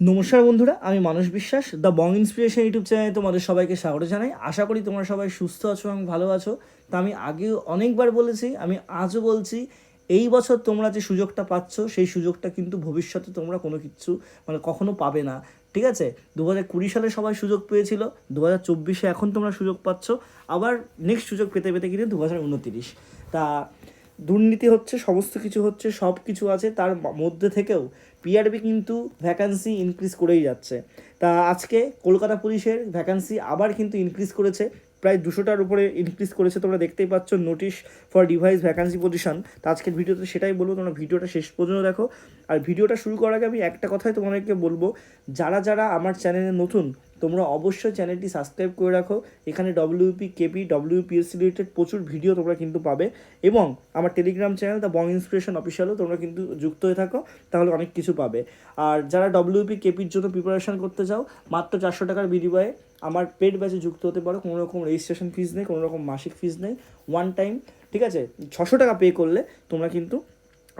নমস্কার বন্ধুরা, আমি মানুষ বিশ্বাস দ্য বং ইন্সপিরেশন ইউটিউব চ্যানেলে তোমাদের সবাইকে স্বাগত জানাই। আশা করি তোমরা সবাই সুস্থ আছো এবং ভালো আছো। তা আমি আগেও অনেকবার বলেছি, আমি আজও বলছি, এই বছর তোমরা যে সুযোগটা পাচ্ছ, সেই সুযোগটা কিন্তু ভবিষ্যতে তোমরা কোনো কিছু মানে কখনো পাবে না। ঠিক আছে? দু হাজার কুড়ি সালে সবাই সুযোগ পেয়েছিল দু হাজার চব্বিশে এখন তোমরা সুযোগ পাচ্ছ। আবার নেক্সট সুযোগ পেতে পেতে কিন্তু দু হাজার উনতিরিশ। তা দুর্নীতি হচ্ছে, সমস্ত কিছু হচ্ছে, সব কিছু আছে, তার মধ্যে থেকেও পিআরবি কিন্তু ভ্যাকান্সি ইনক্রিজ করেই যাচ্ছে। তা আজকে কলকাতা পুলিশের ভ্যাকান্সি আবার কিন্তু ইনক্রিজ করেছে, প্রায় দুশোটার উপরে ইনক্রিজ করেছে, তোমরা দেখতেই পাচ্ছ notice for device vacancy position তো আজকের ভিডিওতে সেটাই বলব, তোমরা ভিডিওটা শেষ পর্যন্ত দেখো। আর ভিডিওটা শুরু করার আগে আমি একটা কথাই তোমাদেরকে বলব, যারা যারা আমার চ্যানেলে নতুন তোমরা অবশ্যই চ্যানেলটি সাবস্ক্রাইব করে রাখো। এখানে ডব্লিউপি কেপি ডব্লিউপিএসসি রিলেটেড প্রচুর ভিডিও তোমরা কিন্তু পাবে এবং আমার Telegram channel the Bong inspiration অফিসিয়ালও তোমরা কিন্তু যুক্ত হয়ে থাকো, তাহলে অনেক কিছু পাবে। আর যারা ডব্লিউপি কেপির জন্য প্রিপারেশন করতে চাও, মাত্র চারশো টাকার বিনিময়ে আমার পেড ব্যাচে যুক্ত হতে পারো। কোনো রকম রেজিস্ট্রেশন ফিস নেই, কোনো রকম মাসিক ফিস নেই ওয়ান টাইম ঠিক আছে? ছশো টাকা পে করলে তোমরা কিন্তু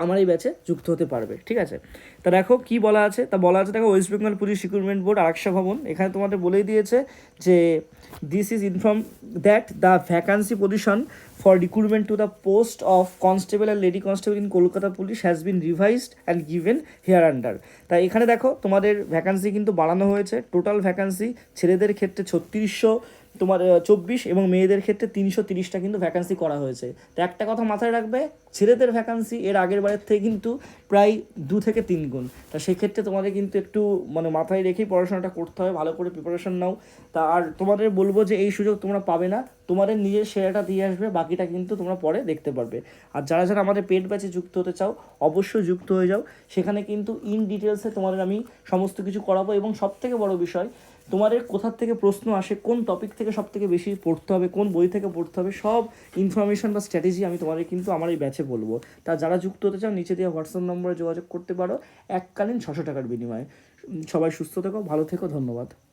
আমার এই ব্যাচে যুক্ত হতে পারবে, ঠিক আছে? তা দেখো কি বলা আছে, তা বলা আছে, দেখো West Bengal police recruitment board Araksha Bhavan, এখানে তোমাদের বলেই দিয়েছে যে this is inform that the vacancy position for recruitment to the post of constable and lady constable in Kolkata police has been revised and given here under তাই এখানে দেখো তোমাদের vacancy কিন্তু বাড়ানো হয়েছে টোটাল ভ্যাকান্সি ছেলেদের ক্ষেত্রে ছত্রিশশো তোমার চব্বিশ এবং মেয়েদের ক্ষেত্রে তিনশো তিরিশটা কিন্তু ভ্যাকান্সি করা হয়েছে। তো একটা কথা মাথায় রাখবে, ছেলেদের ভ্যাকান্সি এর আগের বারের থেকে কিন্তু প্রায় দু থেকে তিন গুণ। তা সেক্ষেত্রে তোমাদের কিন্তু একটু মানে মাথায় রেখেই পড়াশোনাটা করতে হবে, ভালো করে প্রিপারেশন নাও। তা আর তোমাদের বলব যে এই সুযোগ তোমরা পাবে না, তোমাদের নিজের সেরাটা দিয়ে আসবে, বাকিটা কিন্তু তোমরা পরে দেখতে পারবে। আর যারা যারা আমাদের পেড ব্যাচে যুক্ত হতে চাও, অবশ্যই যুক্ত হয়ে যাও। সেখানে কিন্তু ইন ডিটেলসে তোমাদের আমি সমস্ত কিছু করাবো এবং সব থেকে বড় বিষয় তোমাদের কোথার থেকে প্রশ্ন আসে, কোন টপিক থেকে সব থেকে বেশি পড়তে হবে, কোন বই থেকে পড়তে হবে, সব ইনফরমেশন বা স্ট্র্যাটেজি আমি তোমাদের কিন্তু আমার এই ব্যাচে বলব। তা যারা যুক্ত হতে চাও, নিচে দিয়ে হোয়াটসঅ্যাপ নম্বরে যোগাযোগ করতে পারো। এককালীন ছশো টাকার বিনিময়ে। সবাই সুস্থ থেকো, ভালো থেকো, ধন্যবাদ।